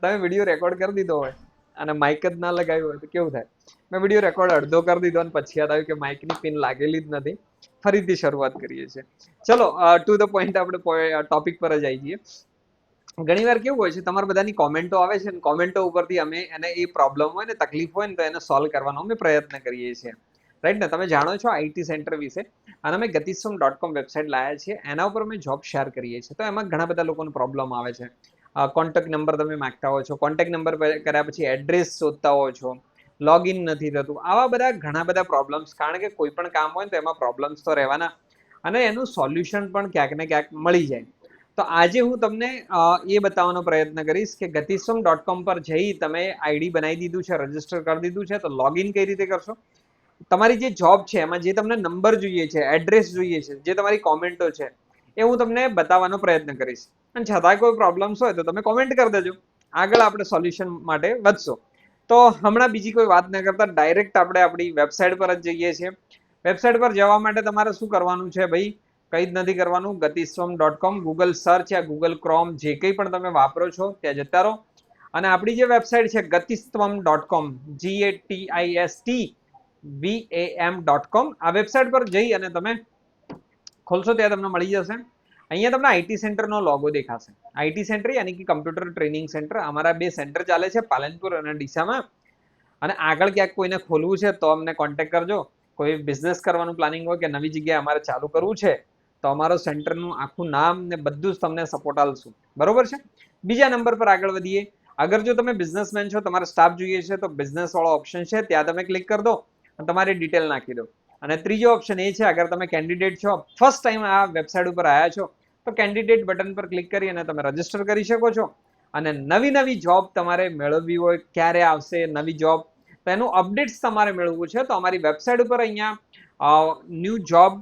તમે video record કરી દીધો હોય અને માઇક જ ના લગાવ્યું હોય તો કેવું થાય? મેં વીડિયો રેકોર્ડ અડધો કરી દીધો અને પછી યાદ આવ્યું કે માઇકની પિન લાગેલી જ નથી. ફરીથી શરૂઆત કરીએ છીએ. ચલો ટુ ધ પોઈન્ટ આપણે ટોપિક પર જ આવી જઈએ. ઘણીવાર કેવું હોય છે, તમારા બધાની કોમેન્ટો આવે છે ને કોમેન્ટો ઉપરથી અમે એને એ પ્રોબ્લેમ હોય ને, તકલીફ હોય ને, તો એને સોલ્વ કરવાનો અમે પ્રયત્ન કરીએ છીએ. રાઈટ ને? તમે જાણો છો આઈટી સેન્ટર વિશે? અને અમે ગતિસમ ડોટ કોમ વેબસાઇટ લાયા છીએ. એના ઉપર અમે જોબ શેર કરીએ છીએ. તો એમાં ઘણા બધા લોકોને પ્રોબ્લેમ આવે છે. કોન્ટેક્ટ નંબર તમે માગતા હો છો. કોન્ટેક્ટ નંબર કર્યા પછી એડ્રેસ શોધતા હો છો. લોગિન નથી થતું. આવા બધા ઘણા બધા પ્રોબ્લેમ્સ કારણ કે કોઈ પણ કામ હોય ને તો એમાં પ્રોબ્લેમ્સ તો રહેવાના. અને એનું સોલ્યુશન પણ ક્યાંક ને ક્યાંક મળી જાય. તો આજે હું તમને એ બતાવવાનો પ્રયત્ન કરીશ કે ગતિસમ ડોટ કોમ પર જઈ તમે આઈડી બનાવી દીધું છે રજિસ્ટર કરી દીધું છે, તો લોગિન કઈ રીતે કરશો? તમારી જે જોબ છે, એમાં જે તમને નંબર જોઈએ છે એડ્રેસ જોઈએ છે, જે તમારી કોમેન્ટો છે એ હું તમને બતાવવાનો પ્રયત્ન કરીશ. અને છતાંય કોઈ પ્રોબ્લેમ્સ હોય તો તમે કોમેન્ટ કરી દેજો. આગળ આપણે સોલ્યુશન માટે વધશો. તો હમણાં બીજી કોઈ વાત ન કરતા ડાયરેક્ટ આપણે આપણી વેબસાઇટ પર જ જઈએ છીએ. વેબસાઇટ પર જવા માટે તમારે શું કરવાનું છે ભાઈ? કંઈ જ નથી કરવાનું. ગતિસ્વમ ડોટ કોમ ગૂગલ સર્ચ યા ગૂગલ ક્રોમ જે કંઈ પણ તમે વાપરો છો, ત્યાં જતા રહો. અને આપણી જે વેબસાઇટ છે ગતિસ્વમ dot com G A T I S T V A M dot com આ વેબસાઇટ પર જઈ અને તમે ખોલશો, ત્યાં તમને મળી જશે. અહીંયા તમને આઈટી સેન્ટરનો લોગો દેખાશે. આઈટી સેન્ટર યાની કે કમ્પ્યુટર ટ્રેનિંગ સેન્ટર અમારા બે સેન્ટર ચાલે છે, પાલનપુર અને ડીસામાં. અને આગળ ક્યાંક કોઈને ખોલવું છે તો અમને કોન્ટેક્ટ કરજો. કોઈ બિઝનેસ કરવાનું પ્લાનિંગ હોય કે નવી જગ્યાએ અમારે ચાલુ કરવું છે, તો અમારો સેન્ટરનું આખું નામ ને બધું જ તમને સપોર્ટ આપશું. બરોબર છે? બીજા નંબર પર આગળ વધીએ. અગર જો તમે બિઝનેસમેન છો, તમારે સ્ટાફ જોઈએ છે, તો બિઝનેસ વાળો ઓપ્શન છે, ત્યાં તમે ક્લિક કરી દો અને તમારી ડિટેલ નાખી દો. અને ત્રીજો ઓપ્શન એ છે, અગર તમે કેન્ડિડેટ છો ફર્સ્ટ ટાઈમ આ વેબસાઇટ ઉપર આવ્યા છો, તો કેન્ડિડેટ બટન પર ક્લિક કરી અને તમે રજિસ્ટર કરી શકો છો. અને નવી નવી જોબ તમારે મેળવવી હોય, ક્યારે આવશે, નવી જોબ તો એનું અપડેટ્સ તમારે મેળવવું છે, તો અમારી વેબસાઇટ ઉપર અહીંયા ન્યૂ જોબ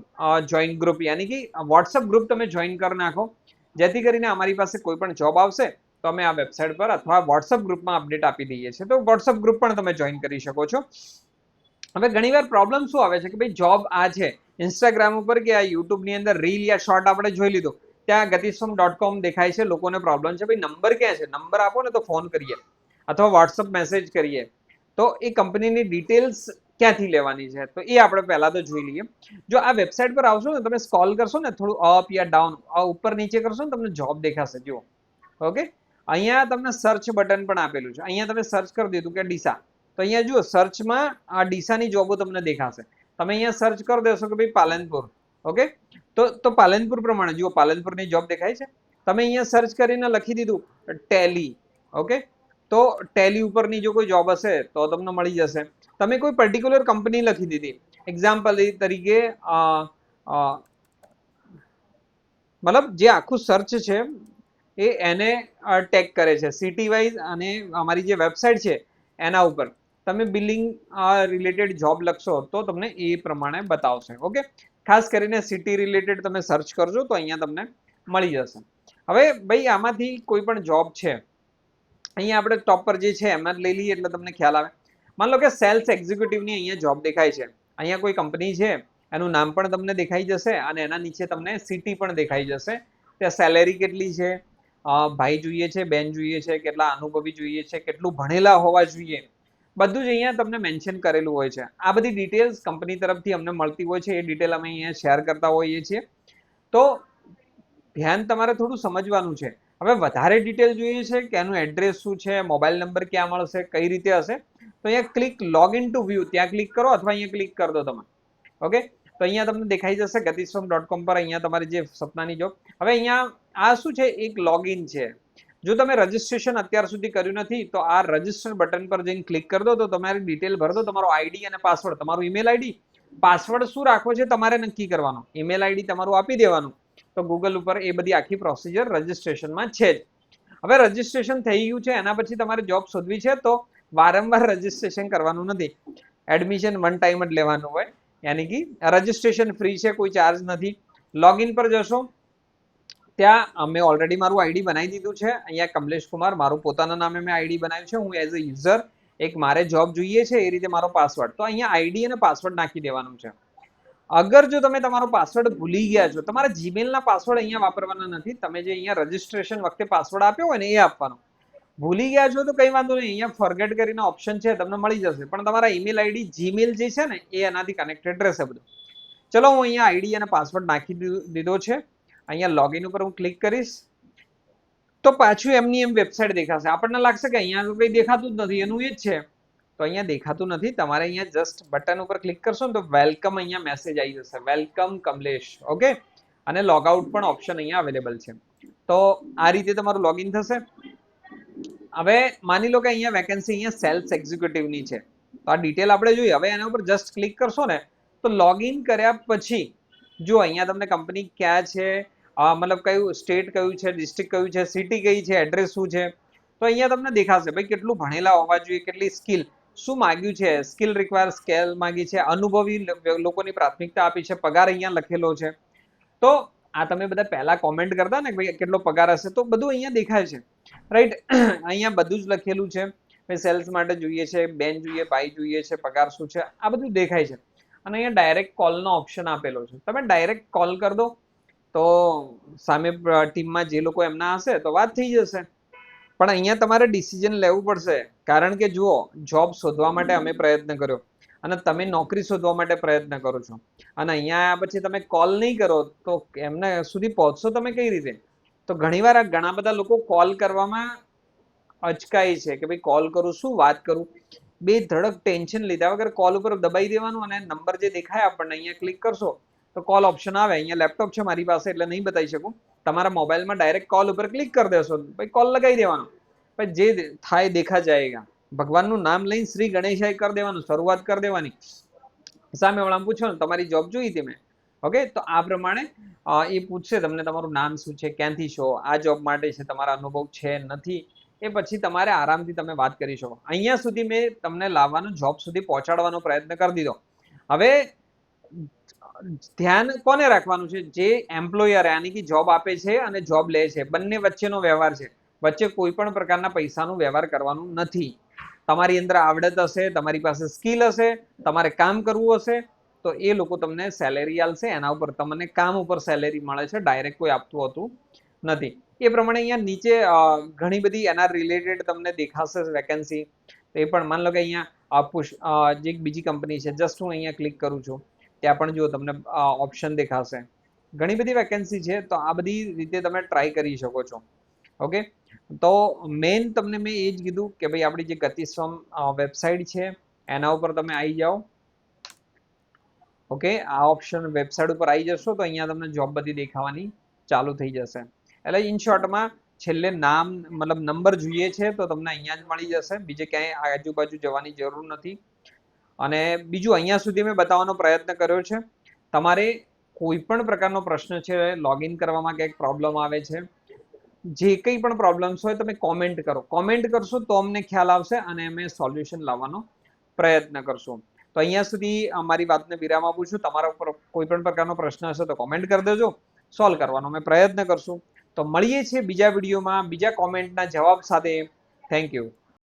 જોઈન ગ્રુપ યાની કે વોટ્સઅપ ગ્રુપ તમે જોઈન કરી નાખો. જેથી કરીને અમારી પાસે કોઈ પણ જોબ આવશે, તો અમે આ વેબસાઇટ પર અથવા વોટ્સઅપ ગ્રુપમાં અપડેટ આપી દઈએ છીએ. તો વોટ્સઅપ ગ્રુપ પણ તમે જોઈન કરી શકો છો. હવે ઘણીવાર પ્રોબ્લેમ શું આવે છે કે ભાઈ જોબ આ છે ઇન્સ્ટાગ્રામ ઉપર કે આ યુટ્યુબની અંદર રીલ યા શોર્ટ આપણે જોઈ લીધો, ત્યાં ગતિસમ ડોટ કોમ દેખાય છે, લોકોને પ્રોબ્લેમ છે, ભાઈ નંબર ક્યાં છે? નંબર આપો ને તો ફોન કરીએ, અથવા વોટ્સઅપ મેસેજ કરીએ. તો એ કંપનીની ડિટેલ્સ ક્યાંથી લેવાની છે? તો એ આપણે પહેલાં તો જોઈ લઈએ. જો આ વેબસાઇટ પર આવશો ને, તમે સ્કોલ કરશો ને, થોડું અપ યા ડાઉન ઉપર નીચે કરશો ને, તમને જોબ દેખાશે, જુઓ. ઓકે અહીંયા તમને સર્ચ બટન પણ આપેલું છે. અહીંયા તમે સર્ચ કરી દીધું કે ડીસા. તો અહીંયા જુઓ સર્ચમાં આ ડીસાની જોબો તમને દેખાશે. તમે અહીંયા સર્ચ કરી દેશો કે ભાઈ પાલનપુર ઓકે તો તો પાલનપુર પ્રમાણે, જુઓ, પાલનપુરની જોબ દેખાય છે. તમે અહીંયા સર્ચ કરીને લખી દીધું ટેલી ઓકે તો ટેલી ઉપરની જો કોઈ જોબ હશે, તો તમને મળી જશે. તમે કોઈ પર્ટિક્યુલર કંપની લખી દીધી. એક્ઝામ્પલ તરીકે મતલબ જે આખું સર્ચ છે, એ એને ટેગ કરે છે. સિટી વાઇઝ અને અમારી જે વેબસાઇટ છે, એના ઉપર. તમે બિલિંગ રિલેટેડ જોબ લખશો તો તમને એ પ્રમાણે બતાવશે, ઓકે? ખાસ કરીને સિટી રિલેટેડ તમે સર્ચ કરજો તો અહીંયા તમને મળી જશે. હવે ભાઈ, આમાંથી કોઈ પણ જોબ છે, અહીંયા આપણે ટોપ પર જે છે એમાં લઈ લઈએ એટલે તમને ખ્યાલ આવે. માન લો કે સેલ્સ એક્ઝિક્યુટિવની અહીંયા જોબ દેખાય છે. અહીંયા કોઈ કંપની છે, એનું નામ પણ તમને દેખાઈ જશે અને એના નીચે તમને સિટી પણ દેખાઈ જશે. ત્યાં સેલેરી કેટલી છે? ભાઈ જોઈએ છે, બેન જોઈએ છે, કેટલા અનુભવી જોઈએ છે, કેટલું ભણેલા હોવા જોઈએ. બધું જ અહીંયા તમને મેન્શન કરેલું હોય છે. આ બધી ડિટેલ્સ કંપની તરફથી અમને મળતી હોય છે. એ ડિટેલ અમે અહીંયા શેર કરતા હોઈએ છીએ. તો ધ્યાન તમારે થોડું સમજવાનું છે. હવે વધારે ડિટેલ જોઈએ છે કે એનું એડ્રેસ શું છે મોબાઈલ નંબર ક્યાં મળશે, કઈ રીતે હશે? તો અહીંયા click log in to view ત્યાં ક્લિક કરો અથવા અહીંયા ક્લિક કરી તમે. ઓકે તો અહીંયા તમને દેખાઈ જશે ગતિશ્રમ ડોટ કોમ પર અહીંયા તમારી જે સપનાની જોબ હવે અહીંયા આ શું છે? એક લોગિન છે. જો તમે રજીસ્ટ્રેશન અત્યાર સુધી કર્યું નથી, તો આ રજિસ્ટર બટન પર જઈને ક્લિક કરી દો, તો તમારી ડિટેલ ભરી દો, તમારો આઈડી અને પાસવર્ડ તમારું ઈમેલ આઈડી પાસવર્ડ શું રાખવો છે તમારે નક્કી કરવાનો. ઈમેલ આઈડી તમારું આપી દેવાનું. તો ગૂગલ ઉપર એ બધી આખી પ્રોસિજર રજીસ્ટ્રેશનમાં છે જ. હવે રજીસ્ટ્રેશન થઈ ગયું છે, એના પછી તમારે જોબ શોધવી છે, તો વારંવાર રજીસ્ટ્રેશન કરવાનું નથી. એડમિશન વન ટાઈમ જ લેવાનું હોય. યાની કે રજીસ્ટ્રેશન ફ્રી છે, કોઈ ચાર્જ નથી. લોગિન પર જશો ત્યાં અમે ઓલરેડી મારું આઈડી બનાવી દીધું છે. અહીંયા કમલેશ કુમાર, મારું પોતાના નામે મેં આઈડી બનાવ્યું છે. હું એઝ અ યુઝર એક મારે જોબ જોઈએ છે એ રીતે મારો પાસવર્ડ તો અહીંયા આઈડી અને પાસવર્ડ નાખી દેવાનું છે. અગર જો તમે તમારો પાસવર્ડ ભૂલી ગયા છો, તમારા જીમેલના પાસવર્ડ અહીંયા વાપરવાના નથી. તમે જે અહીંયા રજીસ્ટ્રેશન વખતે પાસવર્ડ આપ્યો હોય ને એ આપવાનો. ભૂલી ગયા છો તો કંઈ વાંધો નહીં. અહીંયા ફોરગેટ કરીને ઓપ્શન છે, તમને મળી જશે. પણ તમારા ઈમેલ આઈડી જીમેલ જે છે ને, એ એનાથી કનેક્ટેડ રહેશે બધું. ચલો, હું અહીંયા આઈડી અને પાસવર્ડ નાખી દીધો છે. અહીંયા લોગિન ઉપર હું ક્લિક કરીશ, તો પાછું એમની એમ વેબસાઇટ દેખાશે. આપણને લાગશે કે અહીંયા કંઈ દેખાતું જ નથી, એનું એ જ છે. તો અહીંયા દેખાતું નથી. તમારે અહીંયા જસ્ટ બટન ઉપર ક્લિક કરશો ને તો વેલકમ અહીંયા મેસેજ આવી જશે. વેલકમ કમલેશ ઓકે અને લોગ આઉટ પણ ઓપ્શન અહીંયા અવેલેબલ છે. તો આ રીતે તમારું લોગિન થશે. હવે માની લો કે અહીંયા વેકેન્સી અહીંયા સેલ્સ એક્ઝિક્યુટિવની છે. તો આ ડિટેલ આપણે જોઈએ. હવે એના ઉપર જસ્ટ ક્લિક કરશો ને, તો લોગિન કર્યા પછી, જો અહીંયા તમને કંપની ક્યાં છે મતલબ કયું, સ્ટેટ કયું છે, ડિસ્ટ્રિક્ટ કયું છે, સિટી કઈ છે, એડ્રેસ શું છે? તો અહીંયા તમને દેખાશે, ભાઈ કેટલું ભણેલા હોવા જોઈએ, કેટલી સ્કિલ. શું માંગ્યું છે? સ્કિલ રિક્વાયર સ્કેલ માંગી છે, અનુભવી લોકોની પ્રાથમિકતા આપી છે, પગાર અહીંયા લખેલો છે. તો આ તમે બધા પહેલા કોમેન્ટ કરતા ને ભાઈ કેટલો પગાર હશે, તો બધું અહીંયા દેખાય છે. રાઈટ અહીંયા બધું જ લખેલું છે. ભાઈ સેલ્સ માટે જોઈએ છે, બેન જોઈએ, ભાઈ જોઈએ છે, પગાર શું છે, આ બધું દેખાય છે. અને અહીંયા ડાયરેક્ટ કોલનો ઓપ્શન આપેલો છે. તમે ડાયરેક્ટ કોલ કરી દો તો સામે ટીમમાં જે લોકો એમના હશે તો વાત થઈ જશે. પણ અહીંયા તમારે ડિસિઝન લેવું પડશે. કારણ કે જુઓ જોબ શોધવા માટે અમે પ્રયત્ન કર્યો. અને તમે નોકરી શોધવા માટે પ્રયત્ન કરો છો. અને અહીંયા આવ્યા પછી તમે કોલ નહીં કરો, તો એમને સુધી પહોંચશો તમે કઈ રીતે? તો ઘણીવાર આ ઘણા બધા લોકો કોલ કરવામાં અચકાય છે કે ભાઈ કોલ કરું, શું વાત કરું? બે ધડક ટેન્શન લીધા વગર કોલ ઉપર દબાઈ દેવાનું અને નંબર જે દેખાય આપણને અહીંયા ક્લિક કરશો. તો કોલ ઓપ્શન આવે. અહીંયા લેપટોપ છે મારી પાસે, એટલે નહીં બતાવી શકું. તમારા મોબાઈલમાં ડાયરેક્ટ કોલ ઉપર ક્લિક કરી દેશો. પછી કોલ લગાવી દેવાનો. પછી જે થાય દેખા જાયગા ભગવાનનું નામ લઈને શ્રી ગણેશાય કરી દેવાનું, શરૂઆત કરી દેવાની. સામે વાળા પૂછો ને, તમારી જોબ જોઈ હતી મેં? ઓકે તો આ પ્રમાણે એ પૂછશે, તમને તમારું નામ શું છે? ક્યાંથી છો? આ જોબ માટે છે, તમારા અનુભવ છે નથી. એ પછી તમારે આરામથી તમે વાત કરી શકો. અહીંયા સુધી મેં તમને લાવવાનો જોબ સુધી પહોંચાડવાનો પ્રયત્ન કરી દીધો. હવે ધ્યાન કોને રાખવાનું છે? જે એમ્પ્લોયર યાની કે જોબ આપે છે અને જોબ લે છે. બંને વચ્ચેનો વ્યવહાર છે. વચ્ચે કોઈ પણ પ્રકારના પૈસાનો વ્યવહાર કરવાનું નથી. તમારી અંદર આવડત હશે, તમારી પાસે સ્કિલ હશે, તમારે કામ કરવું હશે, તો એ લોકો તમને સેલેરી આલશે એના ઉપર તમને કામ ઉપર સેલેરી મળે છે. ડાયરેક્ટ કોઈ આપતું હતું નથી. એ પ્રમાણે અહીંયા નીચે ઘણી બધી એના રિલેટેડ તમને દેખાશે વેકેન્સી તો એ પણ માન લો કે અહીંયા પુશ જે બીજી કંપની છે જસ્ટ હું અહીંયા ક્લિક કરું છું. ત્યાં પણ જો તમને ઓપ્શન દેખાશે. ઘણી બધી વેકેન્સી છે, તો આ બધી રીતે તમે ટ્રાય કરી શકો છો. ઓકે તો મેઇન તમને મેં એ જ કીધું કે ભાઈ આપણી જે ગતિસ્વમ વેબસાઇટ છે, એના ઉપર તમે આવી જાઓ. ઓકે આ ઓપ્શન વેબસાઇટ ઉપર આવી જશો, તો અહીંયા તમને જોબ બધી દેખાવાની ચાલુ થઈ જશે. એટલે ઇન શોર્ટમાં છેલ્લે નામ, મતલબ નંબર જોઈએ છે, તો તમને અહીંયા જ મળી જશે. બીજે ક્યાંય આજુબાજુ જવાની જરૂર નથી. અને બીજું અહીંયા સુધી મેં બતાવવાનો પ્રયત્ન કર્યો છે. તમારે કોઈ પણ પ્રકારનો પ્રશ્ન છે લોગિન કરવામાં ક્યાંક પ્રોબ્લેમ આવે છે, જે કંઈ પણ પ્રોબ્લેમ્સ હોય તમે કોમેન્ટ કરો. કોમેન્ટ કરશો તો અમને ખ્યાલ આવશે અને અમે સોલ્યુશન લાવવાનો પ્રયત્ન કરશું. તો અહીંયા સુધી અમારી વાતને વિરામ આપું છું. તમારા ઉપર કોઈ પણ પ્રકારનો પ્રશ્ન હશે તો કોમેન્ટ કરી દેજો. સોલ્વ કરવાનો અમે પ્રયત્ન કરશું. તો મળીએ છીએ બીજા વિડીયોમાં, બીજા કોમેન્ટના જવાબ સાથે. Thank you